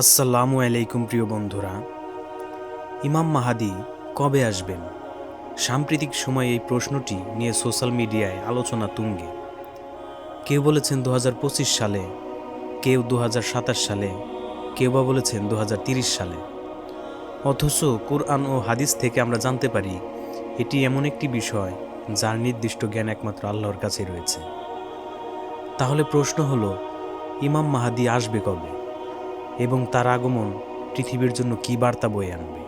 আসসালামু আলাইকুম, প্রিয় বন্ধুরা। ইমাম মাহাদি কবে আসবেন? সাম্প্রতিক সময়ে এই প্রশ্নটি নিয়ে সোশ্যাল মিডিয়ায় আলোচনা তুঙ্গে। কেউ বলেছেন দু হাজার পঁচিশ সালে, কেউ দু হাজার সাতাশ সালে, কেউ বা বলেছেন দু সালে। অথচ কোরআন ও হাদিস থেকে আমরা জানতে পারি, এটি এমন একটি বিষয় যার নির্দিষ্ট জ্ঞান একমাত্র আল্লাহর কাছে রয়েছে। তাহলে প্রশ্ন হলো, ইমাম মাহাদি আসবে কবে? এবং তার আগমন পৃথিবীর জন্য কী বার্তা বয়ে আনবে?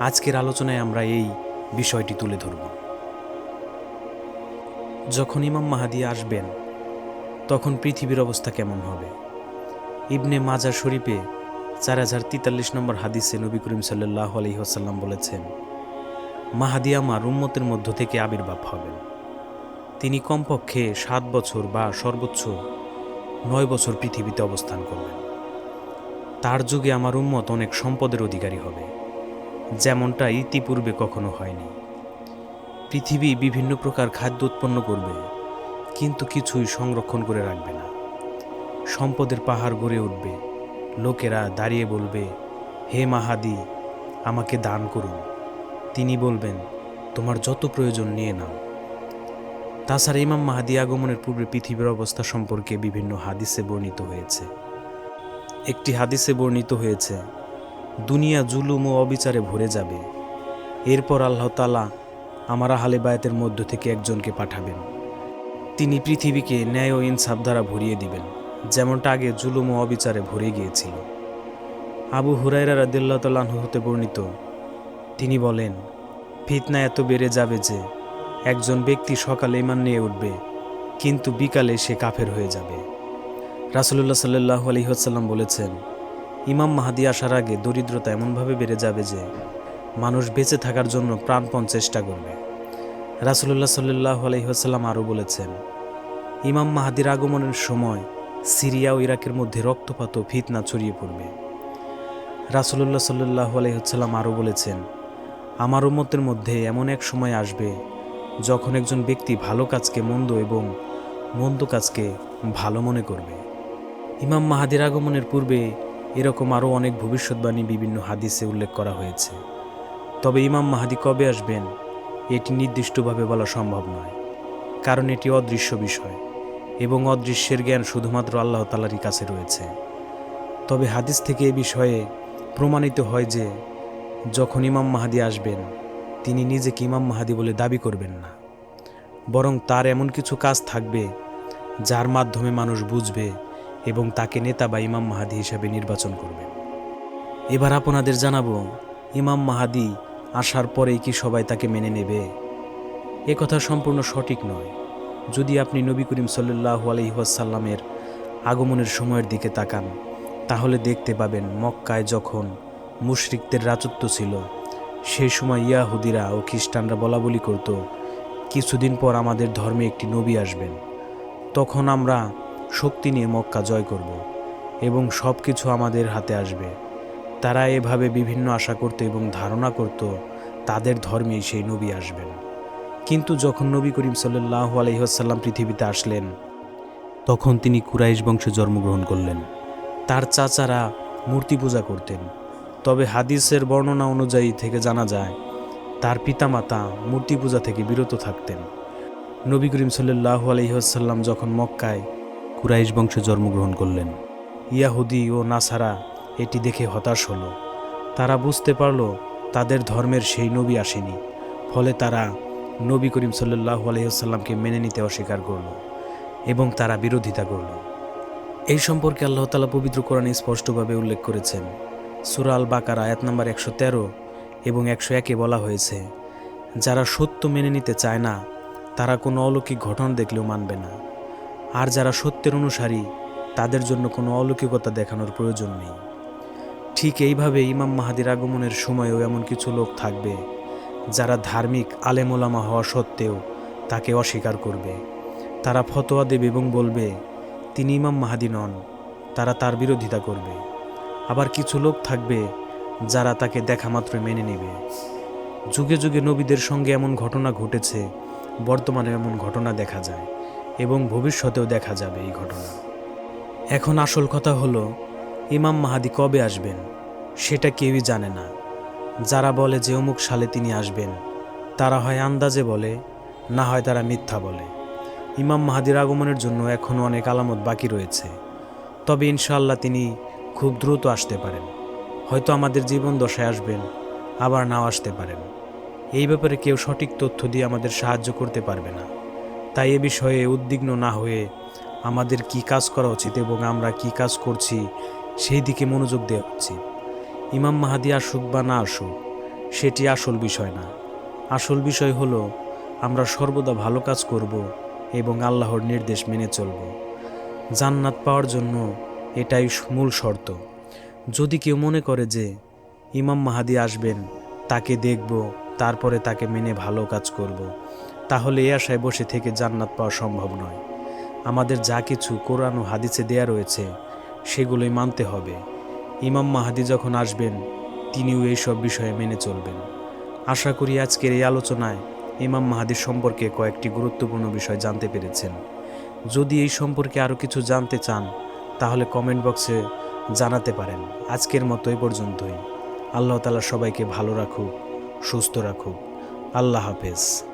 আজকের আলোচনায় আমরা এই বিষয়টি তুলে ধরব। যখন ইমাম মাহাদি আসবেন, তখন পৃথিবীর অবস্থা কেমন হবে? ইবনে মাজার শরীফে চার হাজার তেতাল্লিশ নম্বর হাদিসে নবী করিম সাল্লাহ আলহিহাসাল্লাম বলেছেন, মাহাদি আমার উম্মতের মধ্য থেকে আবির্ভাব হবেন। তিনি কমপক্ষে সাত বছর বা সর্বোচ্চ নয় বছর পৃথিবীতে অবস্থান করবেন। তার যুগে আমার উম্মত অনেক সম্পদের অধিকারী হবে। যেমনটা ইতিপূর্বে কখনো হয়নি। পৃথিবী বিভিন্ন প্রকার খাদ্য উৎপন্ন করবে, কিন্তু কিছুই সংরক্ষণ করে রাখবে না। সম্পদের পাহাড় গড়ে উঠবে, লোকেরা দাঁড়িয়ে বলবে, হে মাহাদি, আমাকে দান করুন। তিনি বলবেন, তোমার যত প্রয়োজন নিয়ে নাও। তাছাড়া ইমাম মাহাদি আগমনের পূর্বে পৃথিবীর অবস্থা সম্পর্কে বিভিন্ন হাদিসে বর্ণিত হয়েছে। একটি হাদিসে বর্ণিত হয়েছে, দুনিয়া জুলুম ও অবিচারে ভরে যাবে। এরপর আল্লাহ তালা আমার আহলে বায়াতের মধ্য থেকে একজনকে পাঠাবেন। তিনি পৃথিবীকে ন্যায় ও ইনসাফ দ্বারা ভরিয়ে দিবেন, যেমনটা আগে জুলুম ও অবিচারে ভরে গিয়েছিল। আবু হুরাইরা রাদিল্লাহ তাল্লাহ হতে বর্ণিত, তিনি বলেন, ফিতনা এত বেড়ে যাবে যে একজন ব্যক্তি সকালে ইমান নিয়ে উঠবে, কিন্তু বিকালে সে কাফের হয়ে যাবে। রাসুলুল্লাহ সাল্লাহ আলহিহাসাল্লাম বলেছেন, ইমাম মাহাদি আসার আগে দরিদ্রতা এমনভাবে বেড়ে যাবে যে মানুষ বেঁচে থাকার জন্য প্রাণপণ চেষ্টা করবে। রাসুলুল্লাহ সাল্লাহ আলহিহাসাল্লাম আরও বলেছেন, ইমাম মাহাদির আগমনের সময় সিরিয়া ও ইরাকের মধ্যে রক্তপাত ও ফিতনা ছড়িয়ে পড়বে। রাসুলুল্লাহ সাল্লাহ আলহিহাসাল্লাম আরও বলেছেন, আমার উম্মতের মধ্যে এমন এক সময় আসবে যখন একজন ব্যক্তি ভালো কাজকে মন্দ এবং মন্দ কাজকে ভালো মনে করবে। ইমাম মাহাদির আগমনের পূর্বে এরকম আরও অনেক ভবিষ্যৎবাণী বিভিন্ন হাদিসে উল্লেখ করা হয়েছে। তবে ইমাম মাহাদি কবে আসবেন, এটি নির্দিষ্টভাবে বলা সম্ভব নয়, কারণ এটি অদৃশ্য বিষয় এবং অদৃশ্যের জ্ঞান শুধুমাত্র আল্লাহ তালারই কাছে রয়েছে। তবে হাদিস থেকে এ বিষয়ে প্রমাণিত হয় যে, যখন ইমাম মাহাদি আসবেন, তিনি নিজেকে ইমাম মাহাদি বলে দাবি করবেন না, বরং তার এমন কিছু কাজ থাকবে, যার মাধ্যমে মানুষ বুঝবে এবং তাকে নেতা বা ইমাম মাহাদি হিসাবে নির্বাচন করবেন এবার আপনাদের জানাব, ইমাম মাহাদি আসার পরেই কি সবাই তাকে মেনে নেবে? এ কথা সম্পূর্ণ সঠিক নয়। যদি আপনি নবী করিম সাল্লাহ আলহিহাসাল্লামের আগমনের সময়ের দিকে তাকান, তাহলে দেখতে পাবেন মক্কায় যখন মুশরিকদের রাজত্ব ছিল সেই সময় ইয়াহুদিরা ও খ্রিস্টানরা বলা বলি করত, কিছুদিন পর আমাদের ধর্মে একটি নবী আসবেন। তখন আমরা শক্তি নিয়ে মক্কা জয় করব এবং সব কিছু আমাদের হাতে আসবে। তারা এভাবে বিভিন্ন আশা করত এবং ধারণা করত তাদের ধর্মেই সেই নবী আসবেন। কিন্তু যখন নবী করিম সাল্লাহ আলহিহাসাল্লাম পৃথিবীতে আসলেন, তখন তিনি কুরাইশ বংশে জন্মগ্রহণ করলেন। তার চাচারা মূর্তি পূজা করতেন। তবে হাদিসের বর্ণনা অনুযায়ী থেকে জানা যায়, তার পিতামাতা মূর্তি পূজা থেকে বিরত থাকতেন। নবী করিম সাল্লাহ আলহিহাসাল্লাম যখন মক্কায় কুরাইশ বংশে জন্মগ্রহণ করলেন। ইয়াহুদি ও নাসারা এটি দেখে হতাশ হলো। তারা বুঝতে পারল তাদের ধর্মের সেই নবী আসেনি, ফলে তারা নবী করিম সাল্লাহ আলহিহাসাল্লামকে মেনে নিতে অস্বীকার করল এবং তারা বিরোধিতা করল। এই সম্পর্কে আল্লাহ তালা পবিত্র কোরআনে স্পষ্টভাবে উল্লেখ করেছেন। সুরা আল বাকার আয়াত নাম্বার একশো তেরো এবং একশো একে বলা হয়েছে, যারা সত্য মেনে নিতে চায় না, তারা কোনো অলৌকিক ঘটনা দেখলেও মানবে না। আর যারা সত্যের অনুসারী, তাদের জন্য কোনো অলৌকিকতা দেখানোর প্রয়োজন নেই। ঠিক এইভাবে ইমাম মাহাদির আগমনের সময়ও এমন কিছু লোক থাকবে, যারা ধার্মিক আলেমোলামা হওয়া সত্ত্বেও তাকে অস্বীকার করবে। তারা ফতোয়া দেবে এবং বলবে, তিনি ইমাম মাহাদি নন, তারা তার বিরোধিতা করবে। আবার কিছু লোক থাকবে, যারা তাকে দেখা মাত্রই মেনে নেবে। যুগে যুগে নবীদের সঙ্গে এমন ঘটনা ঘটেছে, বর্তমানে এমন ঘটনা দেখা যায়। এবং ভবিষ্যতেও দেখা যাবে এই ঘটনা। এখন আসল কথা হলো, ইমাম মাহাদি কবে আসবেন, সেটা কেউই জানে না। যারা বলে যে অমুক সালে তিনি আসবেন, তারা হয় আন্দাজে বলে, না হয় তারা মিথ্যা বলে। ইমাম মাহাদির আগমনের জন্য এখনও অনেক আলামত বাকি রয়েছে। তবে ইনশাল্লাহ তিনি খুব দ্রুত আসতে পারেন। হয়তো আমাদের জীবন দশায় আসবেন, আবার নাও আসতে পারেন। এই ব্যাপারে কেউ সঠিক তথ্য দিয়ে আমাদের সাহায্য করতে পারবে না। তাই এ বিষয়ে উদ্বিগ্ন না হয়ে আমাদের কি কাজ করা উচিত এবং আমরা কি কাজ করছি, সেই দিকে মনোযোগ দেওয়া উচিত। ইমাম মাহাদি আসুক বা না আসুক, সেটি আসল বিষয় না। আসল বিষয় হলো, আমরা সর্বদা ভালো কাজ করব এবং আল্লাহর নির্দেশ মেনে চলব। জান্নাত পাওয়ার জন্য এটাই মূল শর্ত। যদি কেউ মনে করে যে ইমাম মাহাদি আসবেন, তাকে দেখব, তারপরে তাকে মেনে ভালো কাজ করব। তাহলে এ আশায় বসে থেকে জান্নাত পাওয়া সম্ভব নয়। আমাদের যা কিছু কোরআন ও হাদিসে দেয়া রয়েছে, সেগুলোই মানতে হবে। ইমাম মাহাদি যখন আসবেন, তিনিও এইসব বিষয়ে মেনে চলবেন। আশা করি আজকের এই আলোচনায় ইমাম মাহাদির সম্পর্কে কয়েকটি গুরুত্বপূর্ণ বিষয় জানতে পেরেছেন। যদি এই সম্পর্কে আরও কিছু জানতে চান, তাহলে কমেন্ট বক্সে জানাতে পারেন। আজকের মতো এই পর্যন্তই। আল্লাহ তালা সবাইকে ভালো রাখুক, সুস্থ রাখুক। আল্লাহ হাফেজ।